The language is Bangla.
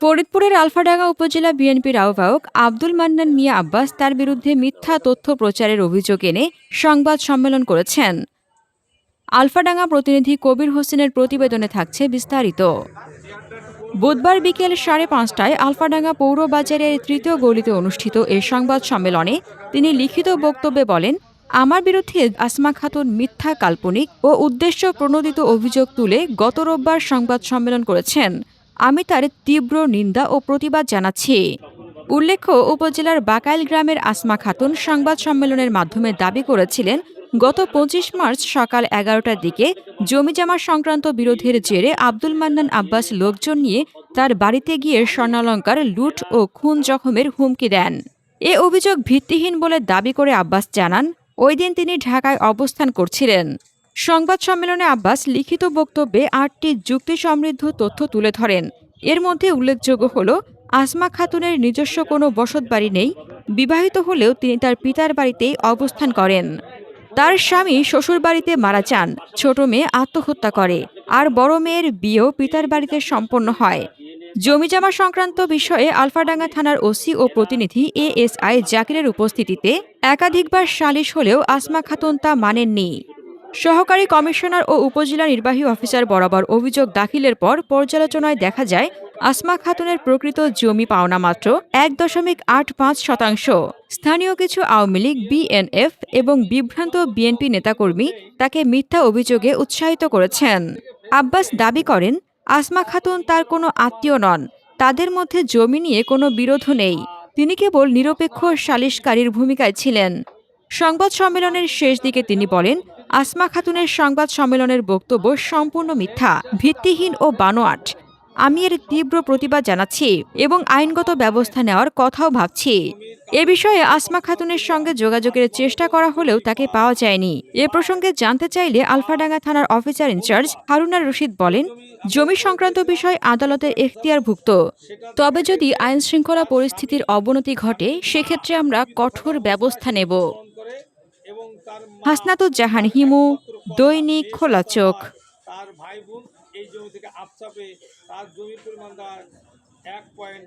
ফরিদপুরের আলফাডাঙ্গা উপজেলা বিএনপির আহ্বায়ক আব্দুল মান্নান মিয়া আব্বাস তার বিরুদ্ধে মিথ্যা তথ্য প্রচারের অভিযোগ এনে সংবাদ সম্মেলন করেছেন। আলফাডাঙ্গা প্রতিনিধি কবির হোসেনের প্রতিবেদনে থাকছে বিস্তারিত। বুধবার বিকেল সাড়ে পাঁচটায় আলফাডাঙ্গা পৌর বাজারের তৃতীয় গলিতে অনুষ্ঠিত এ সংবাদ সম্মেলনে তিনি লিখিত বক্তব্যে বলেন আমার বিরুদ্ধে আসমা খাতুন মিথ্যা, কাল্পনিক ও উদ্দেশ্য প্রণোদিত অভিযোগ তুলে গত রোববার সংবাদ সম্মেলন করেছেন। আমি তার তীব্র নিন্দা ও প্রতিবাদ জানাচ্ছি। উল্লেখ্য, উপজেলার বাকাইল গ্রামের আসমা খাতুন সংবাদ সম্মেলনের মাধ্যমে দাবি করেছিলেন, গত পঁচিশ মার্চ সকাল এগারোটার দিকে জমিজমা সংক্রান্ত বিরোধের জেরে আব্দুল মান্নান আব্বাস লোকজন নিয়ে তার বাড়িতে গিয়ে স্বর্ণালঙ্কার, লুট ও খুন জখমের হুমকি দেন। এ অভিযোগ ভিত্তিহীন বলে দাবি করে আব্বাস জানান ওই দিন তিনি ঢাকায় অবস্থান করছিলেন। সংবাদ সম্মেলনে আব্বাস লিখিত বক্তব্যে আটটি যুক্তি সমৃদ্ধ তথ্য তুলে ধরেন। এর মধ্যে উল্লেখযোগ্য হল, আসমা খাতুনের নিজস্ব কোনো বসতবাড়ি নেই, বিবাহিত হলেও তিনি তার পিতার বাড়িতেই অবস্থান করেন। তার স্বামী শ্বশুরবাড়িতে মারা যান, ছোট মেয়ে আত্মহত্যা করে, আর বড় মেয়ের বিয়েও পিতার বাড়িতে সম্পন্ন হয়। জমিজমা সংক্রান্ত বিষয়ে আলফাডাঙ্গা থানার ওসি ও প্রতিনিধি এএসআই জাকিরের উপস্থিতিতে একাধিকবার সালিশ হলেও আসমা খাতুন তা মানেননি। সহকারী কমিশনার ও উপজেলা নির্বাহী অফিসার বরাবর অভিযোগ দাখিলের পর পর্যালোচনায় দেখা যায়, আসমা খাতুনের প্রকৃত জমি পাওনা মাত্র এক দশমিক আট পাঁচ শতাংশ। স্থানীয় কিছু আওয়ামী লীগ, বিএনএফ এবং বিভ্রান্ত বিএনপি নেতাকর্মী তাকে মিথ্যা অভিযোগে উৎসাহিত করেছেন। আব্বাস দাবি করেন, আসমা খাতুন তার কোনো আত্মীয় নন, তাদের মধ্যে জমি নিয়ে কোনো বিরোধ নেই। তিনি কেবল নিরপেক্ষ সালিশকারীর ভূমিকায় ছিলেন। সংবাদ সম্মেলনের শেষ দিকে তিনি বলেন, আসমা খাতুনের সংবাদ সম্মেলনের বক্তব্য সম্পূর্ণ মিথ্যা, ভিত্তিহীন ও বানোয়াট। আমি এর তীব্র প্রতিবাদ জানাচ্ছি এবং আইনগত ব্যবস্থা নেওয়ার কথাও ভাবছি। এ বিষয়ে আসমা খাতুনের সঙ্গে যোগাযোগের চেষ্টা করা হলেও তাকে পাওয়া যায়নি। এ প্রসঙ্গে জানতে চাইলে আলফাডাঙ্গা থানার অফিসার ইনচার্জ হারুনার রশিদ বলেন, জমি সংক্রান্ত বিষয় আদালতের এখতিয়ারভুক্ত। তবে যদি আইন শৃঙ্খলা পরিস্থিতির অবনতি ঘটে, সেক্ষেত্রে আমরা কঠোর ব্যবস্থা নেব। হাসনাতুজ্জাহান হিমু, দৈনিক খোলা চোখ। এই জমি থেকে আপসাপে তার জমির পরিমাণ এক পয়েন্ট